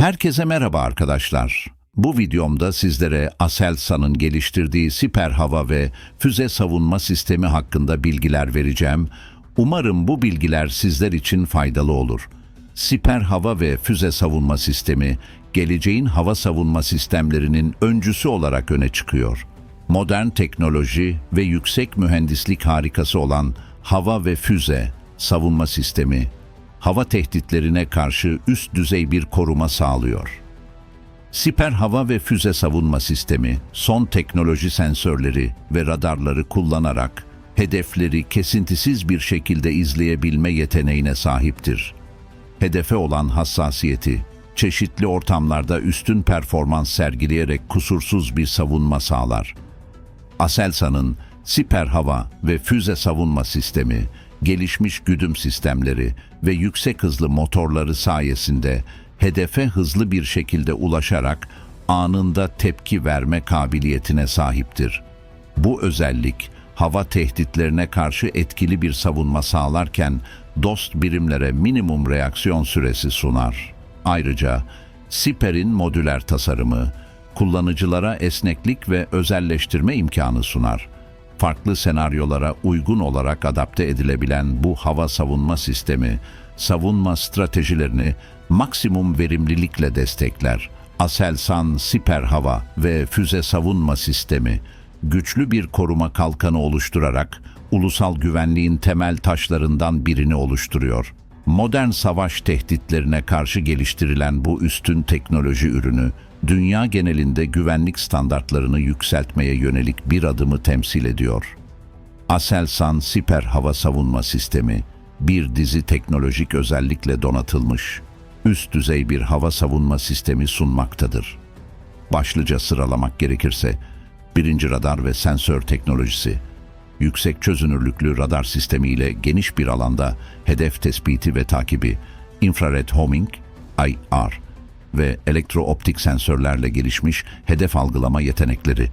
Herkese merhaba arkadaşlar. Bu videomda sizlere Aselsan'ın geliştirdiği siper hava ve füze savunma sistemi hakkında bilgiler vereceğim. Umarım bu bilgiler sizler için faydalı olur. Siper hava ve füze savunma sistemi, geleceğin hava savunma sistemlerinin öncüsü olarak öne çıkıyor. Modern teknoloji ve yüksek mühendislik harikası olan hava ve füze savunma sistemi, hava tehditlerine karşı üst düzey bir koruma sağlıyor. Siper hava ve füze savunma sistemi, son teknoloji sensörleri ve radarları kullanarak hedefleri kesintisiz bir şekilde izleyebilme yeteneğine sahiptir. Hedefe olan hassasiyeti, çeşitli ortamlarda üstün performans sergileyerek kusursuz bir savunma sağlar. Aselsan'ın siper hava ve füze savunma sistemi, gelişmiş güdüm sistemleri ve yüksek hızlı motorları sayesinde hedefe hızlı bir şekilde ulaşarak anında tepki verme kabiliyetine sahiptir. Bu özellik hava tehditlerine karşı etkili bir savunma sağlarken dost birimlere minimum reaksiyon süresi sunar. Ayrıca Siper'in modüler tasarımı kullanıcılara esneklik ve özelleştirme imkanı sunar. Farklı senaryolara uygun olarak adapte edilebilen bu hava savunma sistemi, savunma stratejilerini maksimum verimlilikle destekler. Aselsan Siper Hava ve Füze Savunma Sistemi, güçlü bir koruma kalkanı oluşturarak ulusal güvenliğin temel taşlarından birini oluşturuyor. Modern savaş tehditlerine karşı geliştirilen bu üstün teknoloji ürünü, dünya genelinde güvenlik standartlarını yükseltmeye yönelik bir adımı temsil ediyor. Aselsan Siper Hava Savunma Sistemi, bir dizi teknolojik özellikle donatılmış, üst düzey bir hava savunma sistemi sunmaktadır. Başlıca sıralamak gerekirse, birinci radar ve sensör teknolojisi, yüksek çözünürlüklü radar sistemiyle geniş bir alanda hedef tespiti ve takibi, infrared homing, IR ve elektrooptik sensörlerle gelişmiş hedef algılama yetenekleri.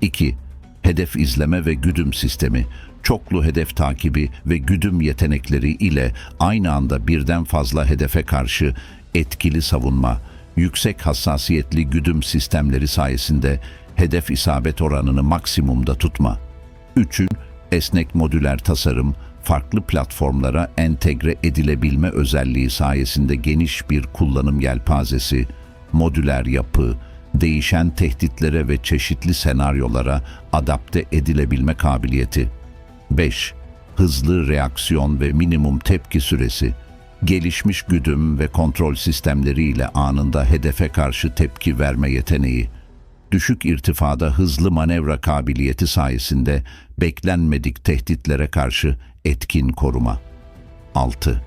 2. Hedef izleme ve güdüm sistemi, çoklu hedef takibi ve güdüm yetenekleri ile aynı anda birden fazla hedefe karşı etkili savunma, yüksek hassasiyetli güdüm sistemleri sayesinde hedef isabet oranını maksimumda tutma. 3'ün esnek modüler tasarım, farklı platformlara entegre edilebilme özelliği sayesinde geniş bir kullanım yelpazesi, modüler yapı, değişen tehditlere ve çeşitli senaryolara adapte edilebilme kabiliyeti. 5. Hızlı reaksiyon ve minimum tepki süresi, gelişmiş güdüm ve kontrol sistemleriyle anında hedefe karşı tepki verme yeteneği, düşük irtifada hızlı manevra kabiliyeti sayesinde beklenmedik tehditlere karşı etkin koruma. 6.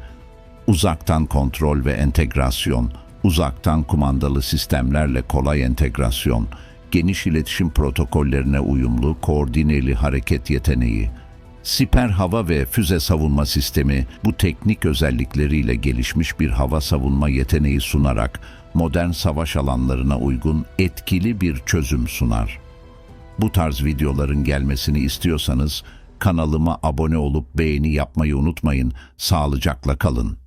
Uzaktan kontrol ve entegrasyon, uzaktan kumandalı sistemlerle kolay entegrasyon, geniş iletişim protokollerine uyumlu koordineli hareket yeteneği, Siper hava ve füze savunma sistemi bu teknik özellikleriyle gelişmiş bir hava savunma yeteneği sunarak modern savaş alanlarına uygun etkili bir çözüm sunar. Bu tarz videoların gelmesini istiyorsanız kanalıma abone olup beğeni yapmayı unutmayın. Sağlıcakla kalın.